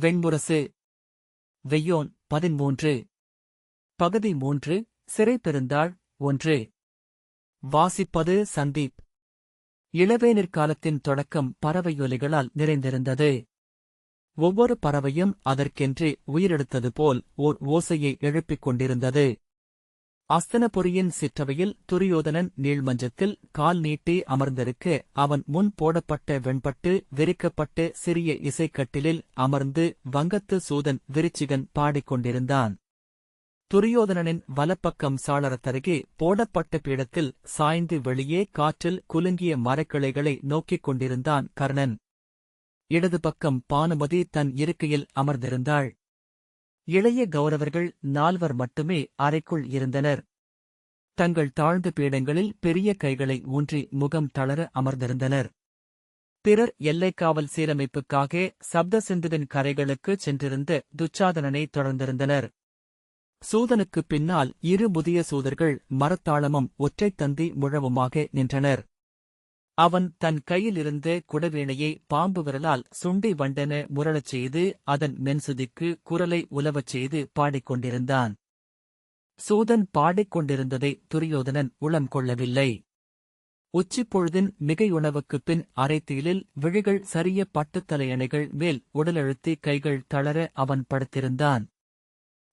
வெண்முரசு வெய்யோன் பதிமூன்று பகுதி மூன்று சிறை பெருந்தாள் ஒன்று. வாசிப்பது சந்தீப். இளவேனிற் காலத்தின் தொடக்கம் பறவையொலிகளால் நிறைந்திருந்தது. ஒவ்வொரு பறவையும் அதற்கென்றே உயிரெடுத்தது போல் ஓர் ஓசையை எழுப்பிக் கொண்டிருந்தது. அஸ்தனபுரியின் சிற்றவையில் துரியோதனன் நீள்மஞ்சத்தில் கால் நீட்டி அமர்ந்திருக்க அவன் முன் போடப்பட்ட வெண்பட்டு விரிக்கப்பட்ட சிறிய இசைக்கட்டிலில் அமர்ந்து வங்கத்து சூதன் விருச்சிகன் பாடிக்கொண்டிருந்தான். துரியோதனனின் வலப்பக்கம் சாளரத்தருகே போடப்பட்ட பீடத்தில் சாய்ந்து வெளியே காற்றில் குலுங்கிய மரக்கிளைகளை நோக்கிக் கொண்டிருந்தான் கர்ணன். இடது பக்கம் பானுமதி தன் இருக்கையில் அமர்ந்திருந்தாள். இளைய கௌரவர்கள் நால்வர் மட்டுமே அறைக்குள் இருந்தனர். தங்கள் தாழ்ந்த பீடங்களில் பெரிய கைகளை ஊன்றி முகம் தளர அமர்ந்திருந்தனர். பிறர் எல்லைக்காவல் சீரமைப்புக்காக சப்த சிந்துவின் கரைகளுக்கு சென்றிருந்த துச்சாதனனை தொடர்ந்திருந்தனர். சூதனுக்குப் பின்னால் இரு முதிய சூதர்கள் மரத்தாளமும் ஒற்றைத் தந்தி முழவுமாக நின்றனர். அவன் தன் கையிலிருந்த குடவீணையை பாம்பு விரலால் சுண்டி வண்டென முரளச் செய்து அதன் மென்சுதிக்கு குரலை உலவச் செய்து பாடிக்கொண்டிருந்தான் சூதன் பாடிக்கொண்டிருந்ததை துரியோதனன் உளம் கொள்ளவில்லை. உச்சிப்பொழுதின் மிகையுணவுக்குப் பின் அரைத்தீலில் விழிகள் சரிய பட்டுத்தலையணைகள் மேல் உடலழுத்தி கைகள் தளர அவன் படுத்திருந்தான்.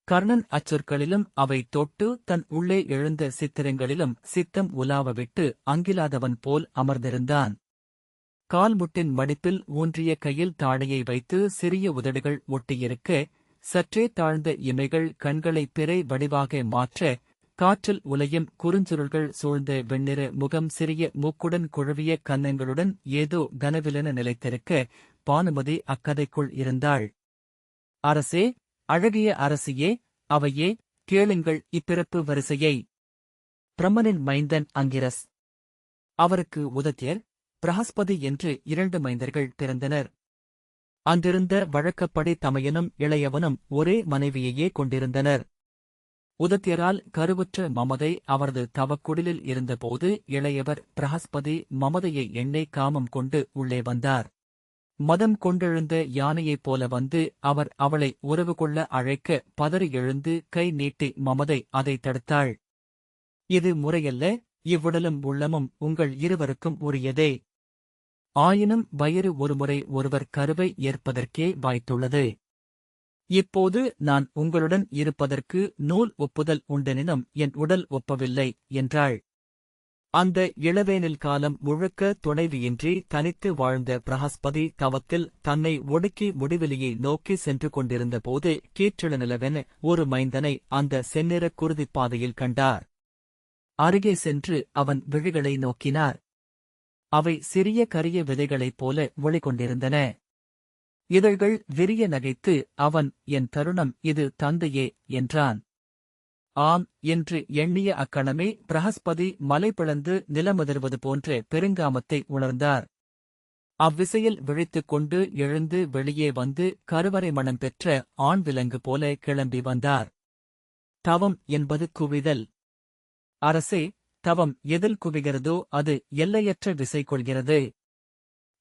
கர்ணன் அச்சொற்களிலும் அவை தொட்டு தன் உள்ளே எழுந்த சித்திரங்களிலும் சித்தம் உலாவவிட்டு அங்கிலாதவன் போல் அமர்ந்திருந்தான். கால்முட்டின் மடிப்பில் ஊன்றிய கையில் தாடையை வைத்து சிறிய உதடுகள் ஒட்டியிருக்க சற்றே தாழ்ந்த இமைகள் கண்களை பிறை வடிவாக மாற்ற காற்றில் உலையும் குறுஞ்சுருள்கள் சூழ்ந்த வெண்ணிற முகம் சிறிய மூக்குடன் குழவிய கன்னங்களுடன் ஏதோ கனவிலென நிலைத்திருக்க பானுமதி அக்கதைக்குள் இருந்தாள். அரசே அழகிய அரசியே அவையே கேளுங்கள் இப்பிறப்பு வரிசையை. பிரம்மனின் மைந்தன் அங்கிரஸ். அவருக்கு உதத்தியர் பிரகஸ்பதி என்று இரண்டு மைந்தர்கள் பிறந்தனர். அன்றிருந்த வழக்கப்படி தமையனும் இளையவனும் ஒரே மனைவியையே கொண்டிருந்தனர். உதத்தியரால் கருவுற்ற மமதை அவரது தவக்குடிலில் இருந்தபோது இளையவர் பிரகஸ்பதி மமதையை எண்ணெய் காமம் கொண்டு உள்ளே வந்தார். மதம் கொண்டெழுந்த யானையைப் போல வந்து அவர் அவளை உறவு கொள்ள அழைக்க பதறி எழுந்து கை நீட்டி மமதை அதை தடுத்தாள். இது முறையல்ல இவ்வுடலும் உள்ளமும் உங்கள் இருவருக்கும் உரியதே. ஆயினும் வயிறு ஒருமுறை ஒருவர் கருவை ஏற்பதற்கே வாய்த்துள்ளது. இப்போது நான் உங்களுடன் இருப்பதற்கு நூல் ஒப்புதல் உண்டெனினும் என் உடல் ஒப்பவில்லை என்றாள். அந்த இளவேனில் காலம் முழுக்க துணைவியின்றி தனித்து வாழ்ந்த பிரகஸ்பதி தவத்தில் தன்னை ஒடுக்கி முடிவெளியை நோக்கி சென்று கொண்டிருந்த போது கீற்றிள நிலவென ஒரு மைந்தனை அந்த செந்நிற குருதிப்பாதையில் கண்டார். அருகே சென்று அவன் விழிகளை நோக்கினார். அவை சிறிய கரிய விதைகளைப் போல ஒளிகொண்டிருந்தன. இதழ்கள் விரிய நகைத்து அவன் என் தருணம் இது தந்தையே என்றான். ஆம் என்று எண்ணிய அக்கணமே பிரகஸ்பதி மலை பிளந்து நிலமுதர்வது போன்ற பெருங்காமத்தை உணர்ந்தார். அவ்விசையில் விழித்துக் கொண்டு எழுந்து வெளியே வந்து கருவறை மணம் பெற்ற ஆண் விலங்கு போல கிளம்பி வந்தார். தவம் என்பது குவிதல். அரசே தவம் எதில் குவிகிறதோ அது எல்லையற்ற விசை கொள்கிறது.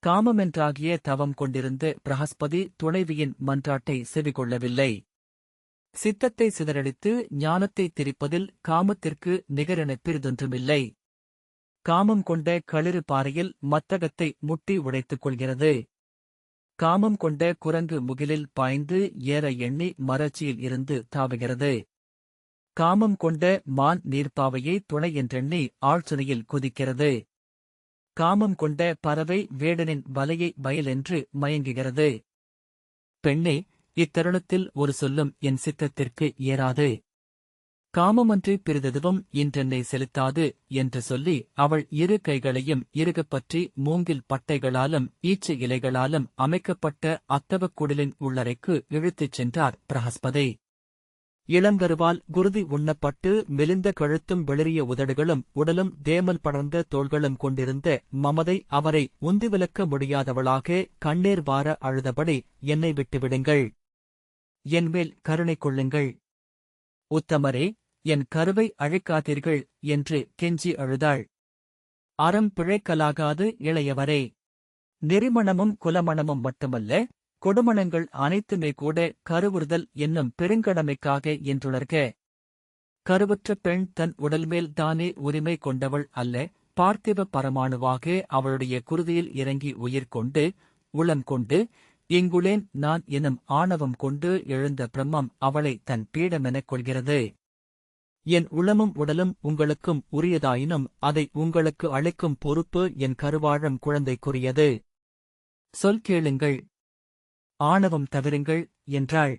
காமமென்றாகிய தவம் கொண்டிருந்த பிரகஸ்பதி துணைவியின் மன்றாட்டை செவிகொள்ளவில்லை. சித்தத்தை சிதறடித்து ஞானத்தை திரிப்பதில் காமத்திற்கு நிகரென பிரிதொன்றுமில்லை காமம் கொண்ட களிறு பாறையில் மத்தகத்தை முட்டி உடைத்துக் கொள்கிறது. காமம் கொண்ட குரங்கு முகிலில் பாய்ந்து ஏற எண்ணி மரச்சியில் இருந்து தாவுகிறது. காமம் கொண்ட மான் நீர்ப்பாவையை துணை என்றெண்ணி ஆழ்சுனையில் குதிக்கிறது. காமம் கொண்ட பறவை வேடனின் வலையை வயலென்று மயங்குகிறது. பெண்ணே இத்தருணத்தில் ஒரு சொல்லும் என் சித்தத்திற்கு ஏறாது. காமமன்றி பிறிதெதுவும் இன்றென்னை செலுத்தாது என்று சொல்லி அவள் இரு கைகளையும் இறுகப் பற்றி மூங்கில் பட்டைகளாலும் ஈச்சு இலைகளாலும் அமைக்கப்பட்ட அத்தவக்குடலின் உள்ளறைக்கு இழுத்துச் சென்றார் பிரகஸ்பதி. இளங்கருவால் குருதி உண்ணப்பட்டு மெலிந்த கழுத்தும் வெளிரிய உதடுகளும் உடலும் தேமல் படர்ந்த தோள்களும் கொண்டிருந்த மமதை அவரை உந்திவிலக்க முடியாதவளாக கண்ணீர் வார அழுதபடி என்னை விட்டுவிடுங்கள். என்மேல் கருணை கொள்ளுங்கள். உத்தமரே என் கருவை அழைக்காதீர்கள் என்று கெஞ்சி அழுதாள். அறம் பிழைக்கலாகாது இளையவரே. நெறிமணமும் குலமணமும் மட்டுமல்ல கொடுமணங்கள் அனைத்துமே கூட கருவுறுதல் என்னும் பெருங்கடமைக்காக என்றுணர்க. கருவுற்ற பெண் தன் உடல்மேல் தானே உரிமை கொண்டவள் அல்ல பார்த்திவ பரமாணுவாக அவளுடைய குருதியில் இறங்கி உயிர் கொண்டு உளம் கொண்டு இங்குளேன் நான் எனும் ஆணவம் கொண்டு எழுந்த பிரம்மம் அவளை தன் பீடமெனக் கொள்கிறது. என் உளமும் உடலும் உங்களுக்கும் உரியதாயினும் அதை உங்களுக்கு அளிக்கும் பொறுப்பு என் கருவாழம் குழந்தைக்குரியது. சொல் கேளுங்கள். ஆணவம் தவிருங்கள் என்றாள்.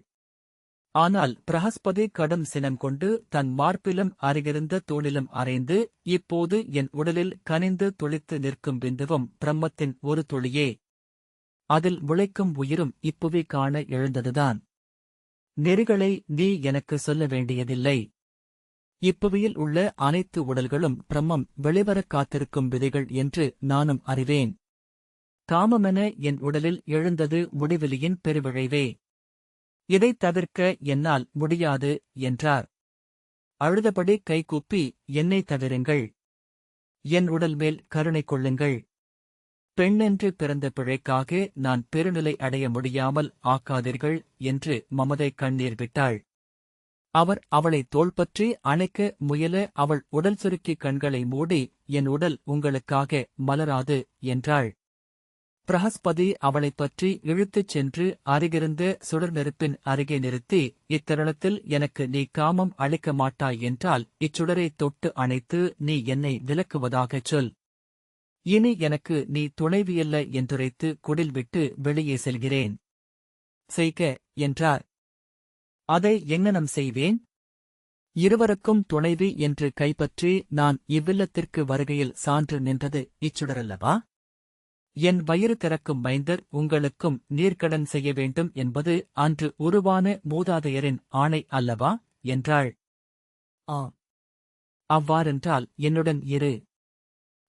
ஆனால் பிரகஸ்பதி கடும் சினம் கொண்டு தன் மார்பிலும் அருகிருந்த தோளிலும் அறைந்து இப்போது என் உடலில் கனிந்து துளித்து நிற்கும் பிந்துவும் பிரம்மத்தின் ஒரு துளியே. அதில் முளைக்கும் உயிரும் இப்புவி காண எழுந்ததுதான். நெறிகளை நீ எனக்கு சொல்ல வேண்டியதில்லை. இப்புவியில் உள்ள அனைத்து உடல்களும் பிரம்மம் வெளிவரக் காத்திருக்கும் விதைகள் என்று நானும் அறிவேன். காமமென என் உடலில் எழுந்தது முடிவிலியின் பெருவிழைவே. இதைத் தவிர்க்க என்னால் முடியாது என்றார். அழுதபடி கைகூப்பி என்னை தவிருங்கள். என் உடல் மேல் கருணை கொள்ளுங்கள். பெண்ணென்று பிறந்த பிழைக்காக நான் பெருநிலை அடைய முடியாமல் ஆக்காதீர்கள் என்று மமதை கண்ணீர் விட்டாள். அவர் அவளை தோள்பற்றி அணைக்க முயல அவள் உடல் சுருக்கி கண்களை மூடி என் உடல் உங்களுக்காக மலராது என்றாள். பிரகஸ்பதி அவளைப் பற்றி இழுத்துச் சென்று அருகிருந்த சுடர் நெருப்பின் அருகே நிறுத்தி இத்தருணத்தில் எனக்கு நீ காமம் அளிக்க மாட்டாய் என்றால் இச்சுடரைத் தொட்டு அணைத்து நீ என்னை விலக்குவதாகச் சொல். இனி எனக்கு நீ துணைவியல்ல என்றுரைத்து குடில் விட்டு வெளியே செல்கிறேன். செய்க என்றார். அதை எங்ஙனம் செய்வேன்? இருவருக்கும் துணைவி என்று கைப்பற்றி நான் இவ்வில்லத்திற்கு வருகையில் சான்று நின்றது இச்சுடரல்லவா? என் வயிறு திறக்கும் மைந்தர் உங்களுக்கும் நீர்க்கடன் செய்ய வேண்டும் என்பது அன்று உருவான மூதாதையரின் ஆணை அல்லவா? என்றாள். ஆ அவ்வாறென்றால் என்னுடன் இரு.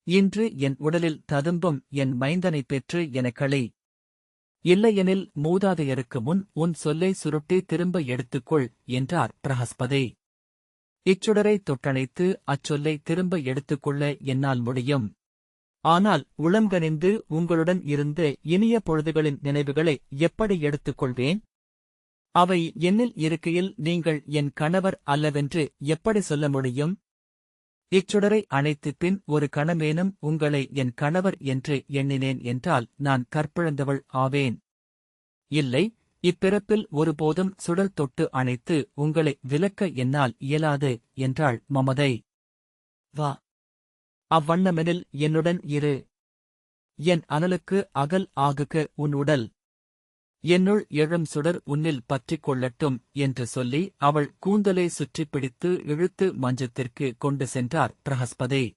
இன்று என் உடலில் ததும்பும் என் மைந்தனைப் பெற்று எனக்களி இல்லையெனில் மூதாதையருக்கு முன் உன் சொல்லை சுருட்டி திரும்ப எடுத்துக்கொள் என்றார் பிரகஸ்பதி. இச்சுடரை தொட்டணைத்து அச்சொல்லை திரும்ப எடுத்துக்கொள்ள என்னால் முடியும். ஆனால் உளம்கனிந்து உங்களுடன் இருந்து இனிய பொழுதுகளின் நினைவுகளை எப்படி எடுத்துக்கொள்வேன்? அவை என்னில் இருக்கையில் நீங்கள் என் கணவர் அல்லவென்று எப்படி சொல்ல முடியும்? இச்சுடரை அணைத்து பின் ஒரு கணமேனும் உங்களை என் கணவர் என்று எண்ணினேன் என்றால் நான் கற்பிழந்தவள் ஆவேன். இல்லை இப்பிறப்பில் ஒருபோதும் சுடல் தொட்டு அணைத்து உங்களை விலக்க என்னால் இயலாது என்றாள் மமதை. வா. அவ்வண்ணமெனில் என்னுடன் இரு. என் அனலுக்கு அகல் ஆகுக உன் உடல். என்னுள் எழும் சுடர் உன்னில் பற்றிக் கொள்ளட்டும் என்று சொல்லி அவள் கூந்தலை சுற்றிப் பிடித்து இழுத்து மஞ்சத்திற்கு கொண்டு சென்றார் பிரகஸ்பதி.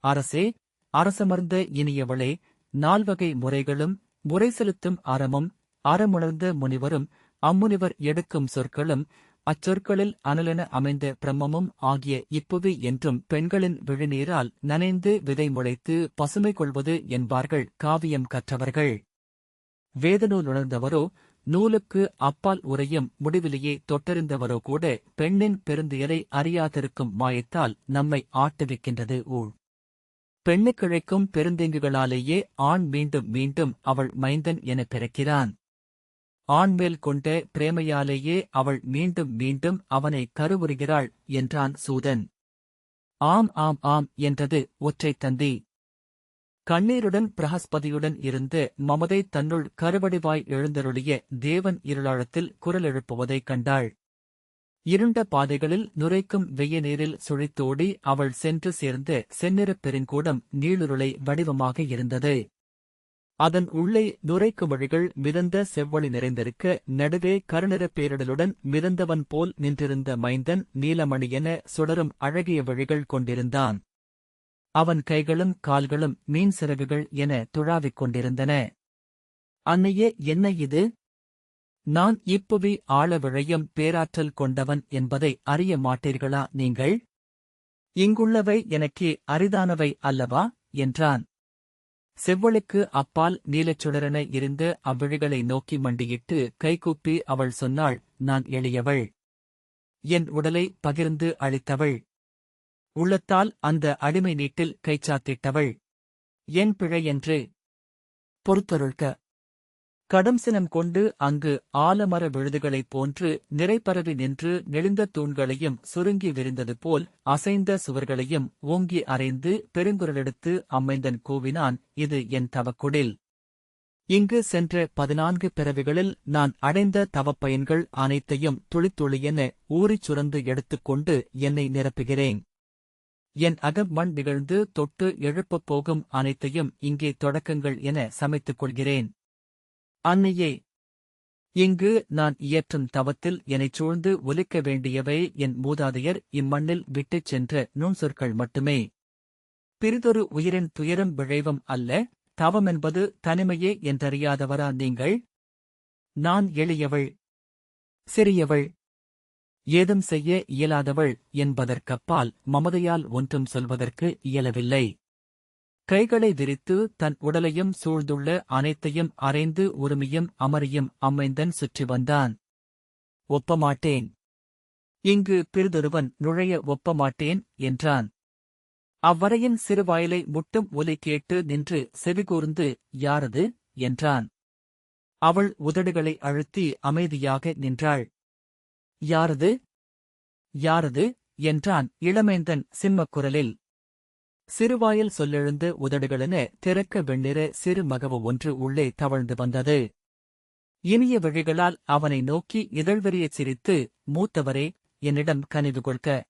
அரசே அரசமர்ந்த இனியவளே நால்வகை முறைகளும் முறை செலுத்தும் அறமும் அறமுணர்ந்த முனிவரும் அம்முனிவர் எடுக்கும் சொற்களும் அச்சொற்களில் அனலென அமைந்த பிரம்மமும் ஆகிய இப்புவி என்றும் பெண்களின் விழிநீரால் நனைந்து விதை முளைத்து பசுமை கொள்வது என்பார்கள் காவியம் கற்றவர்கள். வேதநூல் உணர்ந்தவரோ நூலுக்கு அப்பால் உரையும் முடிவிலேயே தொட்டறிந்தவரோ கூட பெண்ணின் பெருந்துயரை அறியாதிருக்கும் மாயத்தால் நம்மை ஆட்டுவிக்கின்றது ஊழ். பெண்ணுக்கிழைக்கும் பெருந்தீங்குகளாலேயே ஆண் மீண்டும் மீண்டும் அவள் மைந்தன் எனப் பிறக்கிறான். ஆண்மேல் கொண்ட பிரேமையாலேயே அவள் மீண்டும் மீண்டும் அவனை கருவுறுகிறாள் என்றான் சூதன். ஆம் ஆம் ஆம் என்றது ஒற்றை தந்தி. கண்ணீருடன் பிரகஸ்பதியுடன் இருந்து மமதை தன்னுள் கருவடிவாய் எழுந்தருளிய தேவன் இருளாழத்தில் குரல் எழுப்புவதைக் கண்டாள். இருண்ட பாதைகளில் நுரைக்கும் வெய்ய நீரில் சுழித்தோடி அவள் சென்று சேர்ந்த செந்நிறப் பெருங்கூடம் நீளுருளை வடிவமாக இருந்தது. அதன் உள்ளே நுரைக்கு வழிகள் மிதந்த செவ்வழி நிறைந்திருக்க நடுவே கருநிறப் பேரிடலுடன் மிதந்தவன் போல் நின்றிருந்த மைந்தன் நீலமணி என சுடரும் அழகிய வழிகள் கொண்டிருந்தான். அவன் கைகளும் கால்களும் மீன் சிறகுகள் என துழாவிக் கொண்டிருந்தன. அன்னையே என்ன இது? நான் இப்புவி ஆழ விழையும் பேராற்றல் கொண்டவன் என்பதை அறிய மாட்டீர்களா நீங்கள்? இங்குள்ளவை எனக்கு அரிதானவை அல்லவா? என்றான். செவ்வளுக்கு அப்பால் நீலச்சுடரென இருந்த அவ்விழிகளை நோக்கி மண்டியிட்டு கைகூப்பி அவள் சொன்னாள் நான் எளியவள். என் உடலை பகிர்ந்து அளித்தவள். உள்ளத்தால் அந்த அடிமை நீட்டில் கைச்சாத்திட்டவள். என் பிழை என்று பொறுத்தருள்க. கடும் சினம் கொண்டு அங்கு ஆலமர விழுதுகளைப் போன்று நிறைபரவி நின்று நெளிந்த தூண்களையும் சுருங்கி விரிந்தது போல் அசைந்த சுவர்களையும் ஓங்கி அறைந்து பெருங்குரலெடுத்து அம்மைந்தன் கூவினான் இது என் தவக்குடில். இங்கு சென்ற பதினான்கு பிறவிகளில் நான் அடைந்த தவப்பயன்கள் அனைத்தையும் துளித்துளியென ஊறிச் சுரந்து எடுத்துக்கொண்டு என்னை நிரப்புகிறேன். என் அகம் மண் நிகழ்ந்து தொட்டு எழுப்பப் போகும் அனைத்தையும் இங்கே தொடக்கங்கள் என சமைத்துக் கொள்கிறேன். அன்னையே இங்கு நான் இயற்றும் தவத்தில் என்னைச் சூழ்ந்து ஒலிக்க வேண்டியவை என் மூதாதையர் இம்மண்ணில் விட்டுச் சென்ற நுண்சொற்கள் மட்டுமே. பிறிதொரு உயிரின் துயரம் விழைவும் அல்ல தவமென்பது தனிமையே என்றறியாதவரா நீங்கள்? நான் எளியவள் சிறியவள் ஏதும் செய்ய இயலாதவள் என்பதற்கப்பால் மமதையால் ஒன்றும் சொல்வதற்கு இயலவில்லை. கைகளை விரித்து தன் உடலையும் சூழ்ந்துள்ள அனைத்தையும் அரைந்து உரிமையும் அமரியும் அம்மைந்தன் சுற்றி வந்தான். ஒப்பமாட்டேன். இங்கு பிறிதொருவன் நுழைய ஒப்பமாட்டேன் என்றான். அவ்வரையின் சிறுவாயிலை முட்டும் ஒலி கேட்டு நின்று செவிகூர்ந்து யாரது? என்றான். அவள் உதடுகளை அழுத்தி அமைதியாக நின்றாள். யாரது? யாரது? என்றான் இளமேந்தன் சிம்மக்குரலில் சிறுவாயில் சொல்லெழுந்து உதடுகளென திறக்க வெண்ணிற சிறு மகவு ஒன்று உள்ளே தவழ்ந்து வந்தது. இனிய விழிகளால் அவனை நோக்கி இதழ்வெறியச் சிரித்து மூத்தவரே என்னிடம் கனிவு கொள்க.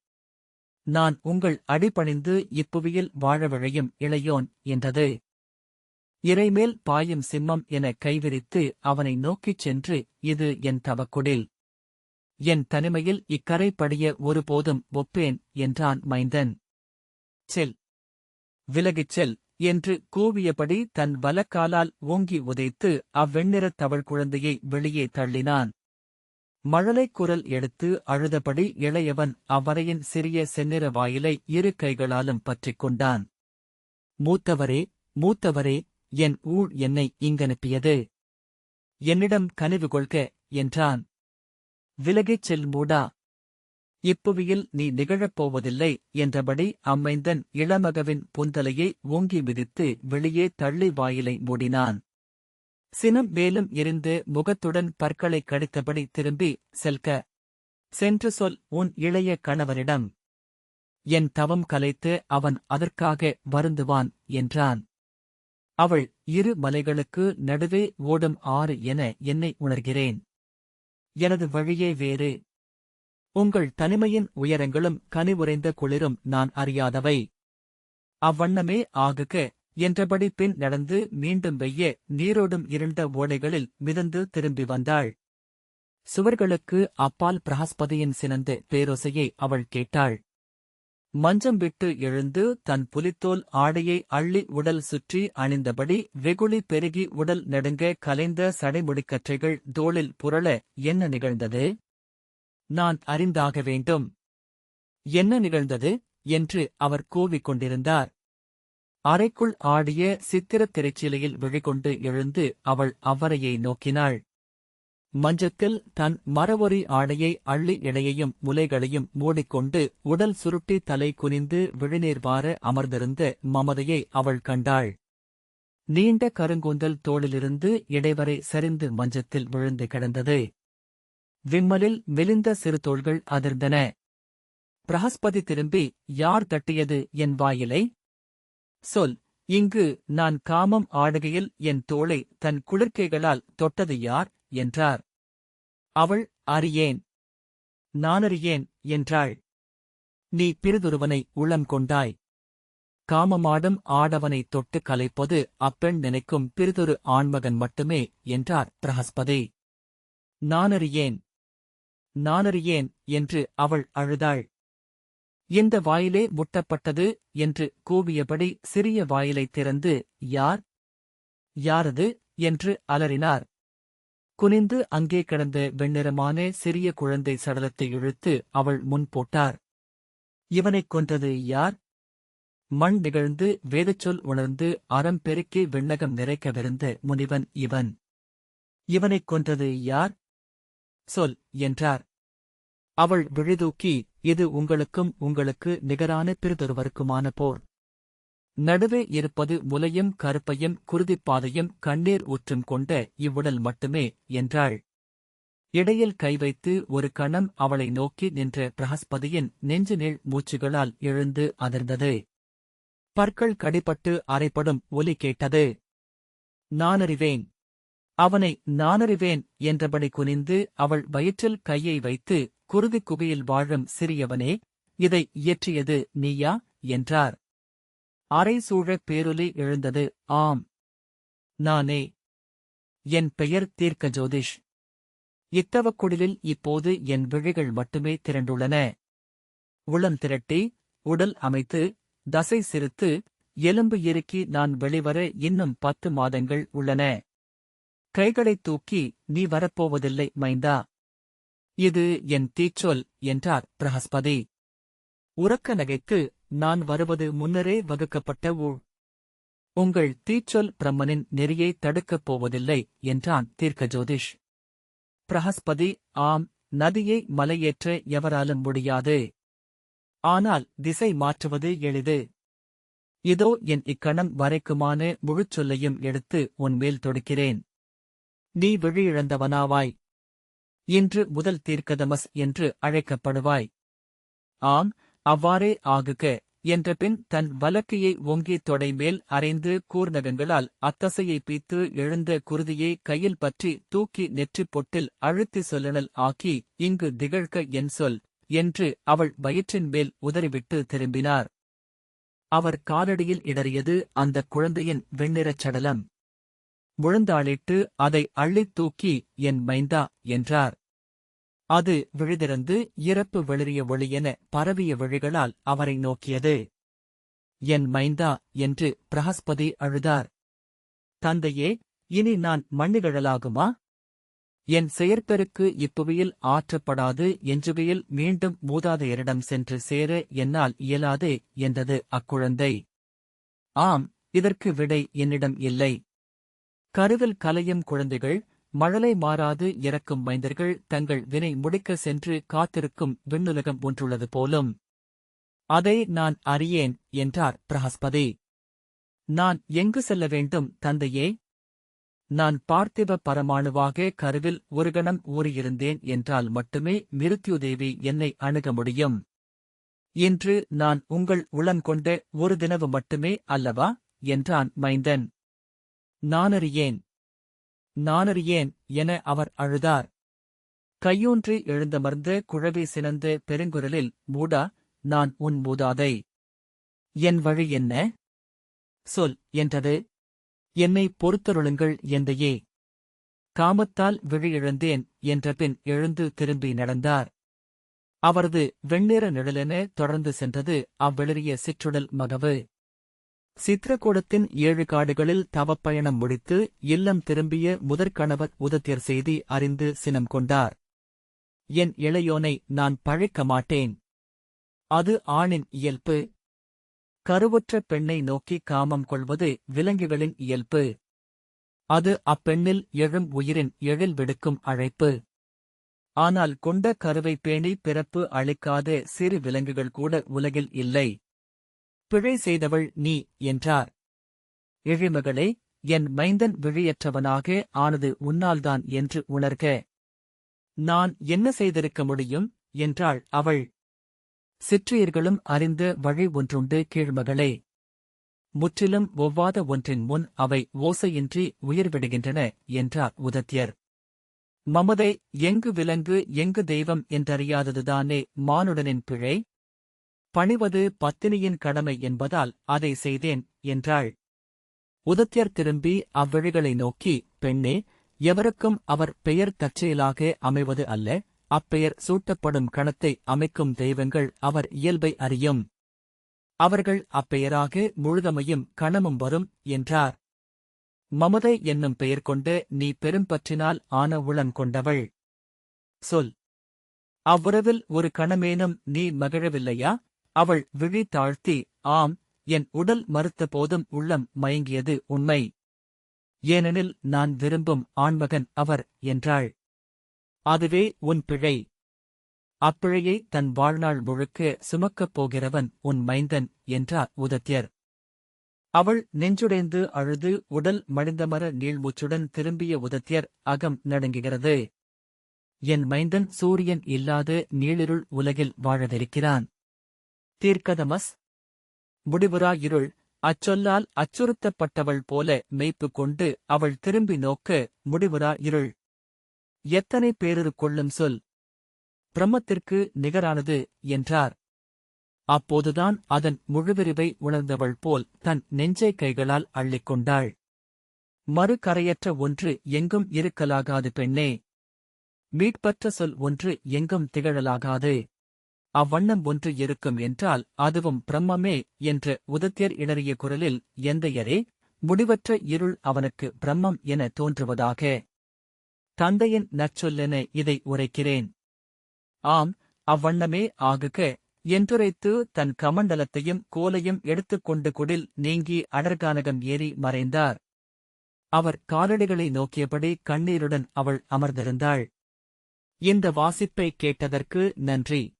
நான் உங்கள் அடிபணிந்து இப்புவியில் வாழ விழையும் இளையோன் என்றது. இறைமேல் பாயும் சிம்மம் என கைவிரித்து அவனை நோக்கிச் சென்று இது என் தவக்குடில். என் தனிமையில் இக்கரை படிய ஒருபோதும் ஒப்பேன் என்றான் மைந்தன். செல். விலகிச் செல் என்று கூவியபடி தன் வலக்காலால் ஓங்கி உதைத்து அவ்வெண்ணிறத் தவள் குழந்தையை வெளியே தள்ளினான். மழலைக் குரல் எடுத்து அழுதபடி இளையவன் அவ்வரையின் சிறிய செந்நிற வாயிலை இரு கைகளாலும் பற்றிக் கொண்டான். மூத்தவரே மூத்தவரே என் ஊழ் என்னை இங்கனுப்பியது. என்னிடம் கனிவு கொள்க என்றான். விலகிச் செல்மூடா இப்புவியில் நீ நிகழப் போவதில்லை என்றபடி அம்மைந்தன் இளமகவின் புந்தலையை ஓங்கி மிதித்து வெளியே தள்ளி வாயிலை மூடினான். சினம் மேலும் எரிந்து முகத்துடன் பற்களை கடித்தபடி திரும்பி செல்க. சென்று சொல் உன் இளைய கணவரிடம் என் தவம் கலைத்து அவன் அதற்காக வருந்துவான் என்றான். அவள் இரு மலைகளுக்கு நடுவே ஓடும் ஆறு என என்னை உணர்கிறேன். எனது வழியே வேறு. உங்கள் தனிமையின் உயரங்களும் கனிவுரைந்த குளிரும் நான் அறியாதவை. அவ்வண்ணமே ஆகுக. என்றபடி பின் நடந்து மீண்டும் வெய்ய நீரோடும் இருண்ட ஓடைகளில் மிதந்து திரும்பி வந்தாள். சுவர்களுக்கு அப்பால் பிரகஸ்பதியின் சினந்த பேரோசையை அவள் கேட்டாள். மஞ்சம் விட்டு எழுந்து தன் புலித்தோல் ஆடையை அள்ளி உடல் சுற்றி அணிந்தபடி வெகுளி பெருகி உடல் நெடுங்க கலைந்த சடைமுடிக்கற்றைகள் தோளில் புரள என்ன நிகழ்ந்தது? நான் அறிந்தாக வேண்டும். என்ன நிகழ்ந்தது? என்று அவர் கூவிக் கொண்டிருந்தார். அறைக்குள் ஆடிய சித்திரத் திரைச்சீலையில் விழிகொண்டு எழுந்து அவள் அவரையை நோக்கினாள். மஞ்சத்தில் தன் மரவொறி ஆணையை அள்ளி இணையையும் முலைகளையும் மூடிக்கொண்டு உடல் சுருட்டி தலை குனிந்து விழிநீர் வார அமர்ந்திருந்த மமதையை அவள் கண்டாள். நீண்ட கருங்கூந்தல் தோளிலிருந்து இடைவரை சரிந்து மஞ்சத்தில் விழுந்து கிடந்தது. விம்மலில் மெலிந்த சிறு தோள்கள் அதிர்ந்தன. பிரகஸ்பதி திரும்பி யார் தட்டியது என் வாயிலை? சொல் இங்கு நான் காமம் ஆடுகையில் என் தோளை தன் குளிர்க்கைகளால் தொட்டது யார்? என்றார். அவள் அறியேன். நானறியேன் என்றாள். நீ பிறிதொருவனை உளம் கொண்டாய். காமமாடும் ஆடவனை தொட்டு கலைப்பது அப்பெண் நினைக்கும் பிறிதொரு ஆண்மகன் மட்டுமே என்றார் பிரகஸ்பதி. நானறியேன் நானறியேன் என்று அவள் அழுதாள். இந்த வாயிலே முட்டப்பட்டது? என்று கூவியபடி சிறிய வாயிலைத் திறந்து யார்? யாரது? என்று அலறினார். குனிந்து அங்கே கிடந்த வெண்ணிறமான சிறிய குழந்தை சடலத்தை இழுத்து அவள் முன் போட்டார். இவனைக் கொன்றது யார்? மண் நிகழ்ந்து வேதச்சொல் உணர்ந்து அறம் பெருக்கி விண்ணகம் நிறைக்கவிருந்த முனிவன் இவன். இவனைக் கொன்றது யார்? சொல் என்றார். அவள் விழிதூக்கி இது உங்களுக்கும் உங்களுக்கு நிகரான பிறிதொருவருக்குமான போர். நடுவே இருப்பது முலையும் கருப்பையும் குருதிப்பாதையும் கண்ணீர் ஊற்றும் கொண்ட இவ்வுடல் மட்டுமே என்றாள். இடையில் கை வைத்து ஒரு கணம் அவளை நோக்கி நின்ற பிரகஸ்பதியின் நெஞ்சுநீள் மூச்சுகளால் எழுந்து அதிர்ந்தது. பற்கள் கடிபட்டு அறைப்படும் ஒலி கேட்டது. நானறிவேன். அவனை நானறிவேன் என்றபடி குனிந்து அவள் வயிற்றில் கையை வைத்து குருதிக் குகையில் வாழும் சிறியவனே இதை இயற்றியது நீயா? என்றார். அரை சூழப் பேரொலி எழுந்தது. ஆம். நானே. என் பெயர் தீர்க்க ஜோதிஷ். இத்தவக்குடிலில் இப்போது என் விழிகள் மட்டுமே திரண்டுள்ளன. உளம் திரட்டி உடல் அமைத்து தசை சிரித்து எலும்பு இறுக்கி நான் வெளிவர இன்னும் பத்து மாதங்கள் உள்ளன. கைகளைத் தூக்கி நீ வரப்போவதில்லை மைந்தா. இது என் தீச்சொல் என்றார் பிரகஸ்பதி. உறக்க நகைக்கு நான் வருவது முன்னரே வகுக்கப்பட்ட ஊழ். உங்கள் தீச்சொல் பிரம்மனின் நெறியை தடுக்கப் போவதில்லை என்றான் தீர்க்க ஜோதிஷ் பிரகஸ்பதி ஆம் நதியை மலையேற்ற எவராலும் முடியாது. ஆனால் திசை மாற்றுவது எளிது. இதோ என் இக்கணம் வரைக்குமான முழுச் சொல்லையும் எடுத்து உன்மேல் தொடுக்கிறேன். நீ விழியிழந்தவனாவாய். இன்று முதல் தீர்க்கதமஸ் என்று அழைக்கப்படுவாய். ஆம் அவ்வாறே ஆகுக என்றபின் தன் வலக்கையை ஓங்கி தொடைமேல் அரைந்து கூர்நகங்களால் அத்தசையை பீத்து எழுந்த குருதியை கையில் பற்றி தூக்கி நெற்றிப் பொட்டில் அழுத்தி சொல்லனல் ஆக்கி இங்கு திகழ்க என் சொல் என்று அவள் வயிற்றின் மேல் உதறிவிட்டு திரும்பினார். அவர் காலடியில் இடறியது அந்தக் குழந்தையின் வெண்ணிறச் சடலம். முழந்தாளிட்டு அதை அள்ளித் தூக்கி என் மைந்தா என்றார். அது விழுதிறந்து இறப்பு வெளிரிய ஒளியென பரவிய விழிகளால் அவரை நோக்கியது. என் மைந்தா என்று பிரகஸ்பதி அழுதார். தந்தையே இனி நான் மண்ணிகழலாகுமா? என் செயற்பெருக்கு இப்புவியில் ஆற்றப்படாது என்றுவையில் மீண்டும் மூதாதையரிடம் சென்று சேர என்னால் இயலாது என்றது அக்குழந்தை. ஆம் இதற்கு விடை என்னிடம் இல்லை. கருவில் கலையும் குழந்தைகள் மழலை மாறாது இறக்கும் மைந்தர்கள் தங்கள் வினை முடிக்க சென்று காத்திருக்கும் விண்ணுலகம் ஒன்றுள்ளது போலும். அதை நான் அறியேன் என்றார் பிரகஸ்பதி. நான் எங்கு செல்ல வேண்டும் தந்தையே? நான் பார்த்திப பரமாணுவாக கருவில் ஒரு கணம் ஊறியிருந்தேன் என்றால் மட்டுமே மிருத்யுதேவி என்னை அணுக முடியும். இன்று நான் உங்கள் உளம் கொண்ட ஒரு தினவு மட்டுமே அல்லவா என்றான் மைந்தன். நானறியேன் நானறியேன் என அவர் அழுதார். கையூன்றி எழுந்தமர்ந்து குழவி சினந்து பெருங்குரலில் மூடா நான் உன் மூதாதை. என் வழி என்ன? சொல் என்றது. என்னை பொறுத்தருளுங்கள் எந்தையே காமத்தால் விழியிழந்தேன் என்ற பின் எழுந்து திரும்பி நடந்தார். அவரது வெண்ணிற நிழலென தொடர்ந்து சென்றது அவ்வெளிரிய சிற்றுடல் மகவு. சித்திரக்கூடத்தின் ஏழு காடுகளில் தவப்பயணம் முடித்து இல்லம் திரும்பிய முதற்கணவர் உதத்தியர் செய்தி அறிந்து சினம் கொண்டார். என் இளையோனை நான் பழைக்க மாட்டேன். அது ஆணின் இயல்பு. கருவுற்ற பெண்ணை நோக்கி காமம் கொள்வது விலங்குகளின் இயல்பு. அது அப்பெண்ணில் எழும் உயிரின் எழில் விடுக்கும் அழைப்பு. ஆனால் கொண்ட கருவை பேணி பிறப்பு அளிக்காத சிறு விலங்குகள் கூட உலகில் இல்லை. பிழை செய்தவள் நீ என்றார். இழிமகளே என் மைந்தன் விழியற்றவனாக ஆனது உன்னால்தான் என்று உணர்க. நான் என்ன செய்திருக்க முடியும்? என்றாள் அவள். சிற்றியர்களும் அறிந்த வழி ஒன்றுண்டு கீழ்மகளே. முற்றிலும் ஒவ்வாத ஒன்றின் முன் அவை ஓசையின்றி உயிர்விடுகின்றன என்றார் உதத்தியர். மமதை எங்கு விலங்கு எங்கு தெய்வம் என்றறியாததுதானே மானுடனின் பிழை? பணிவது பத்தினியின் கடமை என்பதால் அதை செய்தேன் என்றாள். உதத்தியர் திரும்பி அவ்வழிகளை நோக்கி பெண்ணே எவருக்கும் அவர் பெயர் தற்செயலாக அமைவது அல்ல அப்பெயர் சூட்டப்படும் கணத்தை அமைக்கும் தெய்வங்கள் அவர் இயல்பை அறியும். அவர்கள் அப்பெயராக முழுதமையும் கணமும் வரும் என்றார். மமதை என்னும் பெயர் கொண்டு நீ பெரும்பற்றினால் ஆன உளம் கொண்டவள். சொல். அவ்வுறவில் ஒரு கணமேனும் நீ மகிழவில்லையா? அவள் விழி தாழ்த்தி ஆம் என் உடல் மறுத்த போதும் உள்ளம் மயங்கியது உண்மை. ஏனெனில் நான் விரும்பும் ஆண்மகன் அவர் என்றாள். அதுவே உன் பிழை. அப்பிழையை தன் வாழ்நாள் முழுக்க சுமக்கப் போகிறவன் உன் மைந்தன் என்றார் உதத்தியர். அவள் நெஞ்சுடைந்து அழுது உடல் மடிந்தமர நீள்மூச்சுடன் திரும்பிய உதத்தியர் அகம் நடுங்குகிறது. என் மைந்தன் சூரியன் இல்லாத நீளிருள் உலகில் வாழவிருக்கிறான். தீர்க்கதமஸ். முடிவுறா இருள் அச்சொல்லால் அச்சுறுத்தப்பட்டவள் போல மெய்ப்பு கொண்டு அவள் திரும்பி நோக்க முடிவுறா இருள் எத்தனை பேரிரு கொள்ளும் சொல். பிரம்மத்திற்கு நிகரானது என்றார். அப்போதுதான் அதன் முழுவிரிவை உணர்ந்தவள் போல் தன் நெஞ்சை கைகளால் அள்ளிக்கொண்டாள் மறுகரையற்ற ஒன்று எங்கும் இருக்கலாகாது பெண்ணே. மீட்பற்ற சொல் ஒன்று எங்கும் திகழலாகாது. அவ்வண்ணம் ஒன்று இருக்கும் என்றால் அதுவும் பிரம்மமே என்ற உதத்தியர் இடறிய குரலில் எந்தையரே முடிவற்ற இருள் அவனுக்கு பிரம்மம் என தோன்றுவதாக. தந்தையின் நற்சொல்லென இதை உரைக்கிறேன். ஆம் அவ்வண்ணமே ஆகுக. என்றுரைத்து தன் கமண்டலத்தையும் கோலையும் எடுத்துக்கொண்டு குடில் நீங்கி அடர்கானகம் ஏறி மறைந்தார். அவர் காலடிகளை நோக்கியபடி கண்ணீருடன் அவள் அமர்ந்திருந்தாள். இந்த வாசிப்பை கேட்டதற்கு நன்றி.